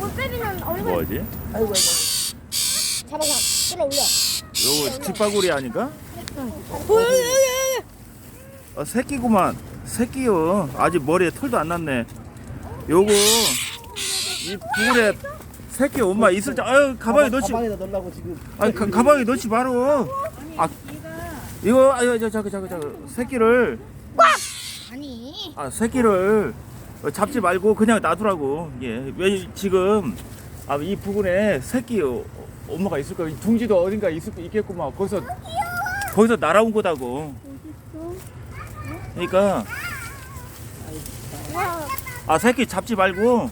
올빼미는 얼굴 뭐지? 아이고 아이고. 잡아서 끌어올려. 요거 집바구리 아닌가? 오, 여기, 여기, 여기. 어, 새끼구만. 새끼요. 아직 머리에 털도 안 났네. 요거 이 불에 새끼 엄마 있을 때 아유 가방에 넣지. 가방에다 넣으려고 지금. 아니 가, 가방에 넣지 바로. 아 이거 아유 저 저거 저거 저거 새끼를 아니. 아 새끼를 어, 잡지 말고 그냥 놔두라고. 예. 왜 지금 아 이 부근에 새끼 어, 엄마가 있을 거야. 이 둥지도 어딘가 있을 있겠구만. 거기서 거기서 날아온 거다고. 그러니까 와, 아 새끼 잡지 말고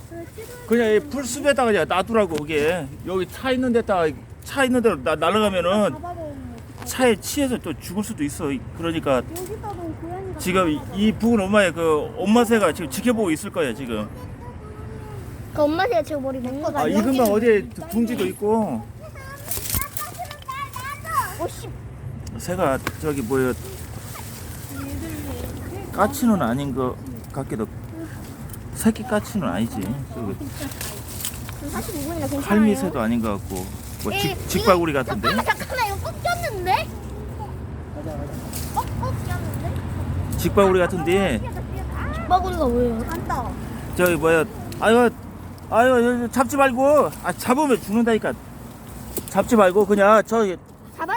그냥 이 풀숲에다가 그냥 놔두라고 그게 여기 차 있는 데다가 차 있는 데로 나, 날아가면은 차에 치여서 또 죽을 수도 있어 그러니까 여기다가 고양이가. 지금 이- 이 부근 엄마의 그 엄마 새가 지금 지켜보고 있을 거야 지금. 그 엄마 새가 지금 머리 맨 거가. 아. 이 근방 어디에 둥지도 있고. 오씨. 새가 저기 뭐야 까치는 아닌 것 같기도. 새끼 까치는 아니지. 저기 45분이나 괜찮아요. 할미새도 아닌 것 같고 뭐 이- 직, 직바구리 같은데? 잠깐만 잠깐만 이거 꼭 꼈는데? 꼭꼭 꼈는데? 직바구리 같은데. 바구리가 왜요? 간다. 저기 뭐야? 아유 아유 잡지 말고. 아 잡으면 죽는다니까. 잡지 말고 그냥 저기 잡았.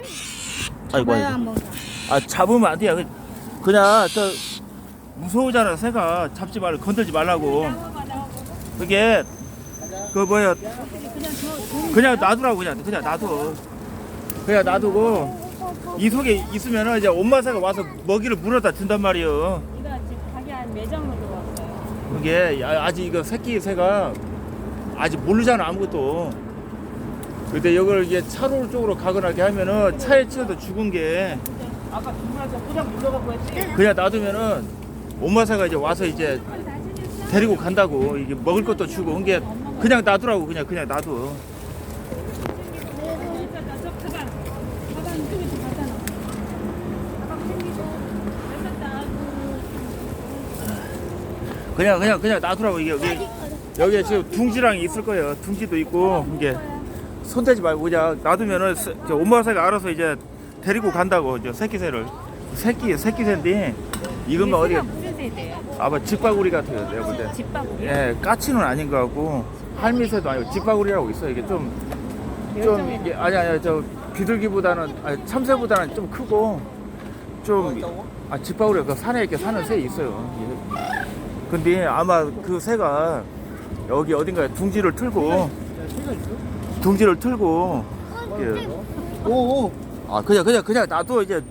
아이고 아이고. 아 잡으면 안 돼요. 그- 그냥 저 무서우잖아 새가. 잡지 말고 건들지 말라고. 그게 그 뭐야? 그냥 놔두라고 그냥. 그냥 놔둬. 그냥 놔두고 이 속에 있으면은 이제 엄마 새가 와서 먹이를 물어다 준단 말이에요 이거 지금 가게 안 매장으로 들어왔어요. 그게 아- 아직 이거 새끼 새가 아직 모르잖아 아무것도. 근데 이걸 이게 차로 쪽으로 가거나 이렇게 하면은 차에 치여서 죽은 게 아까 주문한테 포장 눌러갖고 했지. 그냥 놔두면은 엄마 새가 이제 와서 이제 데리고 간다고 이게 먹을 것도 주고 그게 그냥 놔두라고 그냥 그냥 놔둬. 일단 저 가방, 가방 이쪽에 좀 갖다 놔. 가방 챙기고, 괜찮다. 그냥 그냥 그냥 놔두라고 이게 여기 여기에 지금 둥지랑 있을 거예요. 둥지도 있고 이게 손대지 말고 그냥 놔두면은 새- 저 엄마 새가 알아서 이제 데리고 간다고 저 새끼 새를 새끼 새끼 새인데 이건가 어디가 무슨 세대예요? 아마 집바구리 같아요 내가 볼 때. 집밥으로. 예, 까치는 아닌 것 같고 할미새도 아니고 집바구리라고 있어 이게 좀 좀 이게 아니 아니 저 비둘기보다는 아니 참새보다는 좀 크고 좀아 집바구리가 그 산에 이렇게 사는 새 있어요. 예. 근데 아마 그 새가 여기 어딘가에 둥지를 틀고 둥지를 틀고 예. 오오. 아 그냥 그냥 그냥 놔둬 이제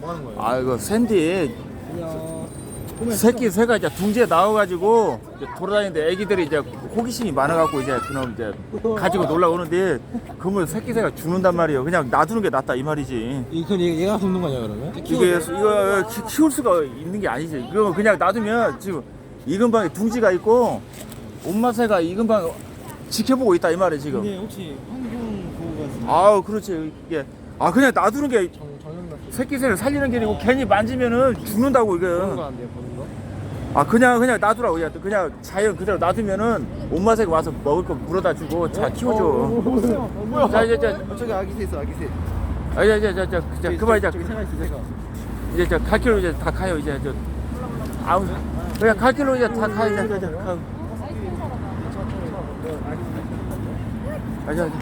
뭐 하는 거예요? 아 이거 샌디 그냥. 새끼 새가 이제 둥지에 나와가지고 이제 돌아다니는데 애기들이 이제 호기심이 많아갖고 이제 그놈 이제 가지고 놀라 오는데 그러면 새끼 새가 죽는단 말이에요. 그냥 놔두는 게 낫다 이 말이지. 이건 얘- 얘가 숨는 거냐 그러면? 이게 이거 키- 키울 수가 있는 게 아니지. 이거 그냥 놔두면 지금 이 근방에 둥지가 있고 엄마 새가 이 근방 지켜보고 있다 이 말이에요 지금. 근데 혹시 환경 보호가 아우 그렇지 이게 아 그냥 놔두는 게정 새끼 새를 살리는 게 아니고 괜히 만지면은 죽는다고 이거. 보는 거안 돼요 보는 거? 아 그냥 그냥 놔두라고 그냥 그냥 자연 그대로 놔두면은 엄마 새가 와서 먹을 거 물어다 주고 자 키워줘. 뭐야? 자 이제 저 어, 저기 아기 새 있어 아기 새. 아, 이제 이제 저 그만 이제 저기 있어. 이제 저갈 길로 이제 다 가요 이제 저 아우 그냥 갈 길로 이제 다 가 이제 저, 저, 가. 아, 저, 저,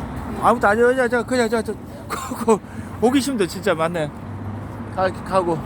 아무도 이제 저 그냥 저저 그, 호기심도 진짜 많네. 가 가고.